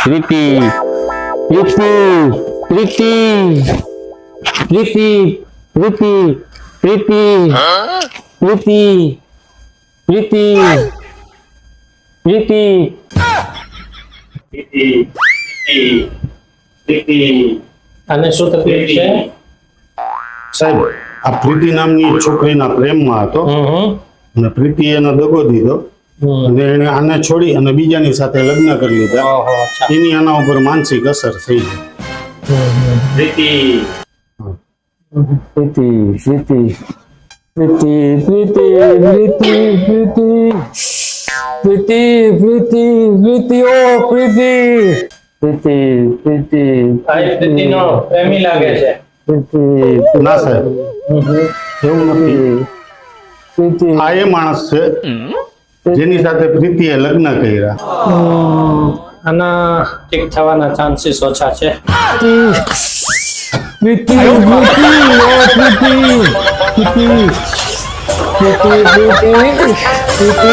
પ્રીતિ પ્રીતિ પ્રીતિ પ્રીતિ પ્રીતિ પ્રીતિ પ્રીતિ પ્રીતિ પ્રીતિ આને શું તકલીફ છે સાહેબ આ પ્રીતિ નામની છોકરીના પ્રેમમાં હતો હમ હમ. અને પ્રીતિએ એનો દગો દીધો હમ. અને એને આને છોડી અને બીજાની સાથે લગ્ન કરી લીધા. એની આના ઉપર માનસિક અસર થઈ ગઈ. પ્રીતિ. પ્રીતિ પ્રીતિ પ્રીતિ પ્રીતિ પ્રીતિ પ્રીતિ. પ્રીતિ ઓ પ્રીતિ. પ્રીતિ પ્રીતિ પ્રીતિનો પ્રેમી લાગે છે. પ્રીતિ ના સાહેબ. એવું નથી. પ્રીતિ આ એ માણસ છે. જેની સાથે પ્રીતિએ લગ્ન કર્યા. આના ઠીક થવાના ચાન્સીસ ઓછા છે. પ્રીતિ પ્રીતિ પ્રીતિ પ્રીતિ પ્રીતિ પ્રીતિ પ્રીતિ.